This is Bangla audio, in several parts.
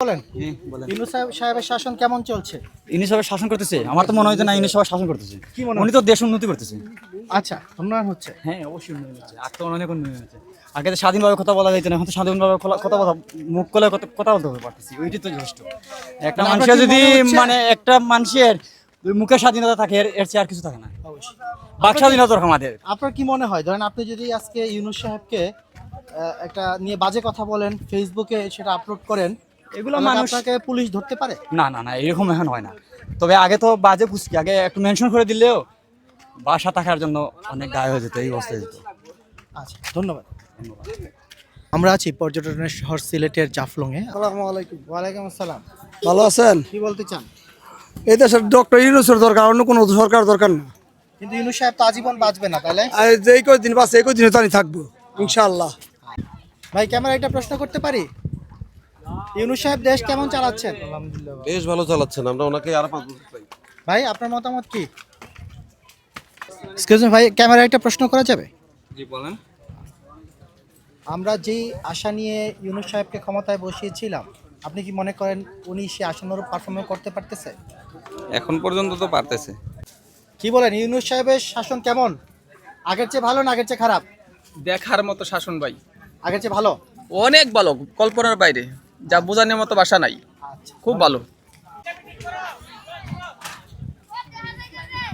বলেন। ইনু সাহেবের শাসন কেমন চলছে? ইনি শাসন করতেছে। আমার তো মনে হয় না ইনি শাসন করতেছে। কি মনে উনি তো দেশ উন্নতি করতেছে। আচ্ছা উন্নয়ন হচ্ছে। হ্যাঁ অবশ্যই উন্নয়ন হচ্ছে। আর তো অনেক উন্নয়ন হচ্ছে। আগে তো স্বাধীনভাবে কথা বলা যাইতো না এখন তো স্বাধীনভাবে কথা বলা মুখ কথা বলতে পারতেছি। ওইটি তো যথেষ্ট। একটা মানে মানুষের যদি মানে একটা মানুষের মুখের স্বাধীনতা থাকে এর চেয়ে আর কিছু থাকে না। বাক স্বাধীনতা আমাদের। আপনার কি মনে হয়? ধরেন আপনি যদি আজকে ইউনুস সাহেবকে একটা নিয়ে বাজে কথা বলেন ফেসবুকে সেটা আপলোড করেন এগুলো তাহলে মানুষ আপনাকে পুলিশ ধরতে পারে? না না না এরকম এখন হয় না। তবে আগে তো বাজে পুষ্কি আগে একটু মেনশন করে দিলেও বাসা থাকার জন্য অনেক গায়ে হয়ে যেত এই অবস্থায় যেত। আচ্ছা ধন্যবাদ। আমরা আছি পর্যটনের শহর সিলেটের জাফলংয়ে। আসসালামু আলাইকুম। ওয়ালাইকুম আসসালাম। ভালো আছেন? কি বলতে চান? এই দেশের ডক্টর ইউনুসের দরকার অন্য কোনো সরকার দরকার না। কিন্তু ইউনুস সাহেব তো আজীবন বাঁচবে না তাহলে আর যেই কদিন বাসে এই কদিনে তো আমি থাকব ইনশাআল্লাহ। ভাই ক্যামেরা একটা প্রশ্ন করতে পারি? ইউনুস সাহেব দেশ কেমন চালাচ্ছেন? বেশ ভালো। চালাচ্ছেন আমরা ওনাকে আরও পাঁচ বছর চাই। ভাই আপনার মতামত কি? এক্সকিউজ ভাই ক্যামেরা একটা প্রশ্ন করা যাবে? জি বলেন। আমরা যেই আশা নিয়ে ইউনুস সাহেবকে ক্ষমতায় বসিয়েছিলাম আপনি কি মনে করেন উনি সে আশানুরূপ পারফর্ম করতে পারতেছে? এখন পর্যন্ত তো পারতেছে। কি বলেন ইউনুস সাহেবের শাসন কেমন? আগের চেয়ে ভালো না আগের চেয়ে খারাপ? দেখার মতো শাসন ভাই। আগের চেয়ে ভালো? অনেক ভালো কল্পনার বাইরে। যা বোঝানোর মতো বাসা নাই। আচ্ছা। খুব ভালো।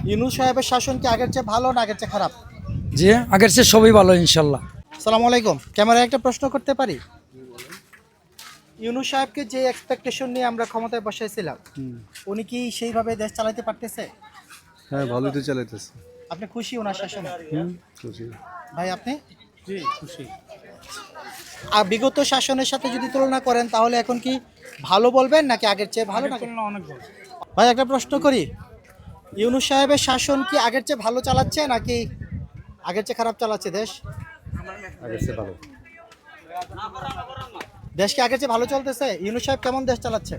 ইউনুস সাহেবের শাসন কি আগের চেয়ে ভালো না আগের চেয়ে খারাপ? জি আগের চেয়ে সবই ভালো ইনশাল্লাহ। সালাম আলাইকুম। ক্যামেরায় একটা প্রশ্ন করতে পারি? ইউনু সাহেবকে যে এক্সপেকটেশন নিয়ে আমরা ক্ষমতায় বসাইছিলাম উনি কি সেইভাবে দেশ চালাতে পারতেছে? হ্যাঁ ভালোই তো চালাইতেছে। আপনি খুশি ওনার শাসনে? ভাই আপনি? জি খুশি। আর বিগত শাসনের সাথে যদি তুলনা করেন তাহলে এখন কি ভালো বলবেন নাকি আগের চেয়ে ভালো নাকি? অনেক ভাই একটা প্রশ্ন করি। ইউনুস সাহেবের শাসন কি আগের চেয়ে ভালো চালাচ্ছে নাকি আগের চেয়ে খারাপ চালাচ্ছে দেশ? আগের চেয়ে ভালো। দেশ কি আগের চেয়ে ভালো চলতেছে? ইউনুস সাহেব কেমন দেশ চালাচ্ছে?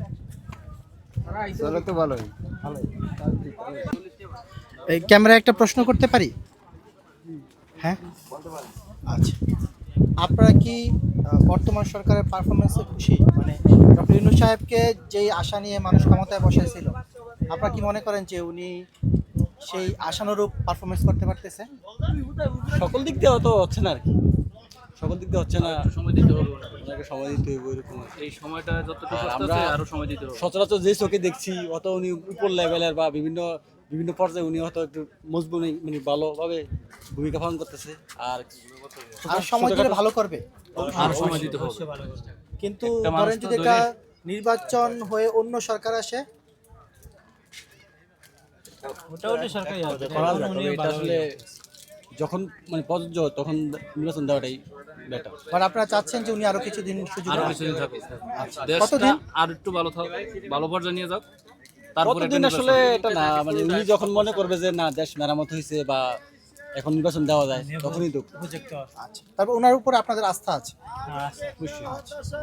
চলে তো ভালোই। এই ক্যামেরায় একটা প্রশ্ন করতে পারি? হ্যাঁ? আচ্ছা। আপনারা কি বর্তমান সরকারের পারফরমেন্সে খুশি? মানে ডক্টর ইউনুস সাহেবকে যেই আশা নিয়ে মানুষ ক্ষমতায় বসাইছিল আপনারা কি মনে করেন যে উনি সেই আশানুরূপ পারফরমেন্স করতে পারতেছে? সকল দিক দিয়ে তো হচ্ছে না আর কি। সকল দিক দিয়ে হচ্ছে না। সময় দিতে হবে ওনাকে। সময় দিতে হবে এরকম এই সময়টা যতটুকু আরও সময় দিতে হবে। সচরাচর যে চোখে দেখছি অত উনি উপর লেভেলের বা বিভিন্ন বিভিন্ন পর্যায়ে উনি হয়তো একটু মজবুত মানে ভালোভাবে ভূমিকা পালন করতেছে। আর আর সময় দিলে ভালো করবে। আরও সময় দিতে হবে। কিন্তু ধরেন যদি একটা নির্বাচন হয়ে অন্য সরকার আসে? এটা যখন মানে প্রযোজ্য তখন নির্বাচন দেওয়াটাই বেটার মানে আপনারা চাচ্ছেন যে উনি আরও কিছুদিন সুযোগ আরও কিছুদিন থাকুক। আর একটু ভালো থাক ভালো পর্যায়ে নিয়ে যাক। কতদিন আসলে এটা না মানে উনি যখন মনে করবে যে না দেশ মেরামত হয়েছে বা এখন নির্বাচন দেওয়া যায় তখনই তো আচ্ছা তারপর ওনার উপরে আপনাদের আস্থা আছে?